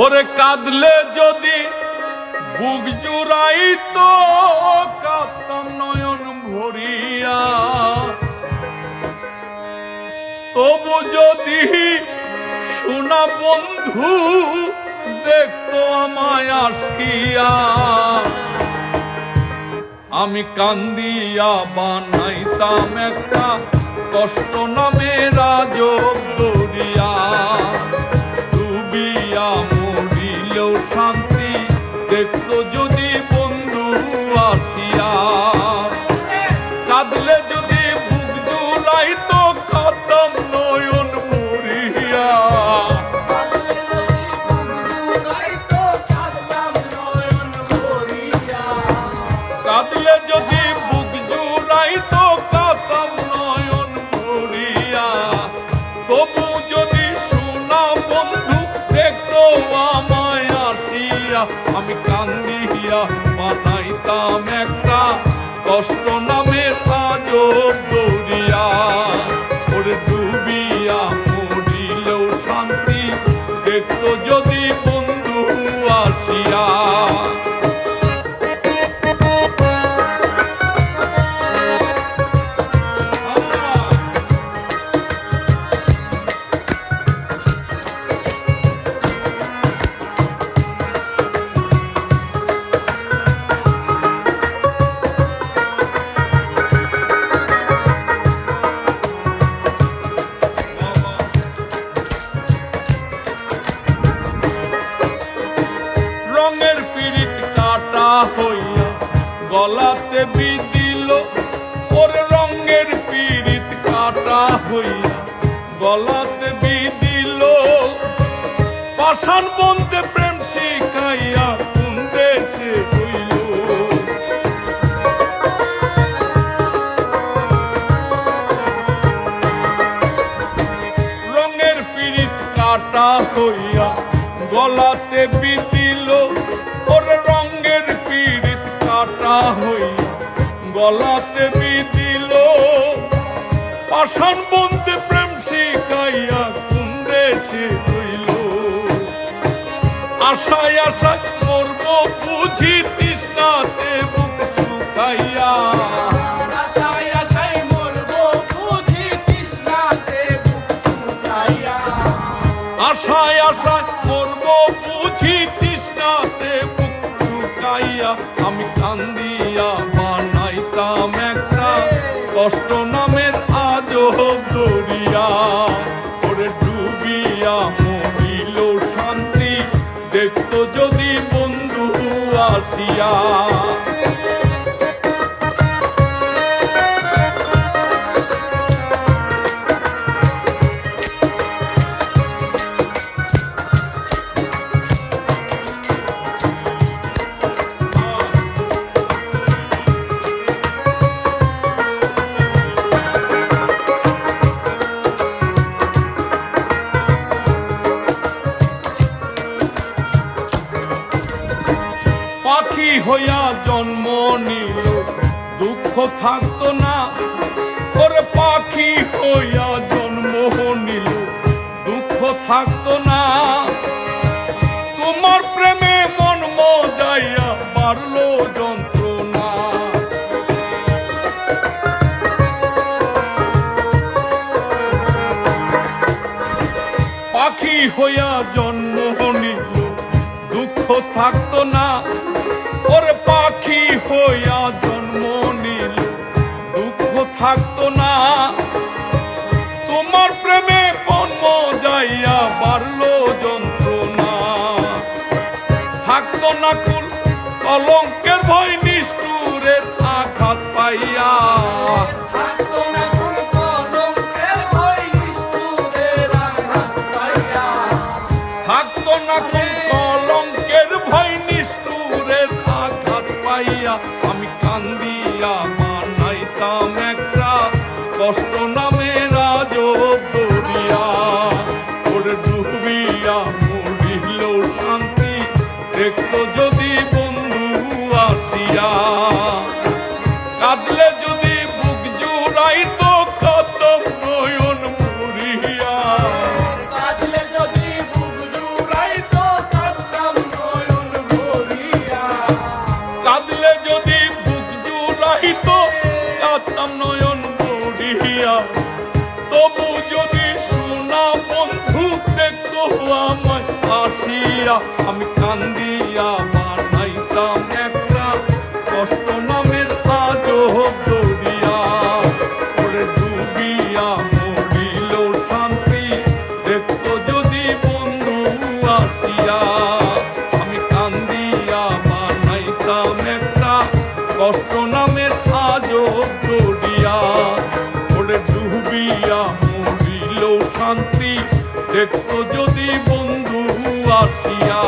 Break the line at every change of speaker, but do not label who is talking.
ওরে কাঁদলে যদি বুক জুড়াই তো নয়ন ভরিয়া। তবু যদি শোনা বন্ধু দেখতো আমায় আসকিয়া আমি কান্দিয়া বানাইতাম একটা কষ্ট নামে রাজব দরিয়া। দেখতো যদি নামের আজব গলাতে বিদিল ওর রঙের পিরিত কাটা হইয়া গলাতে বিদিল পাষাণ বন্ধে প্রেম শিখাইয়া রঙের কাটা হইয়া গলাতে বিদিল ওরে কাটা হইয়া গলাতে বিদিল পাষাণ বন্ধে প্রেম শিখাইয়া কুন্দেছে হইল আশায় আশায় মরব বুঝি তৃষ্ণাতে বুক শুকাইয়া। আশায় আশায় কান্দিয়া বানাইতাম একটা কষ্ট নামের আজব দরিয়া। ওরে ডুবিয়া মরিল শান্তি, দেখতো যদি বন্ধু আসিয়া। নিল দুঃখ থাকতো না। ওরে পাখি হইয়া জন্ম নিল দুঃখ থাকতো না। তোমার প্রেমে মন মজাইয়া পারল হইয়া জন্ম নিল দুঃখ থাকতো না। ওরে পাখি হইয়া জন্ম নিল দুঃখ থাকতো না। পারতাম নয়ন পড়িয়া
তবু যদি সোনা বন্ধু
দেখতো আমায় আসিয়া। আমি কান্দিয়া বানাইতাম একটা কষ্ট নামের আজও দরিয়া পরে ডুবিয়া মরিল শান্তি দেখতো যদি বন্ধু আসিয়া। শান্তি দেখো যদি বন্ধু আসিয়া।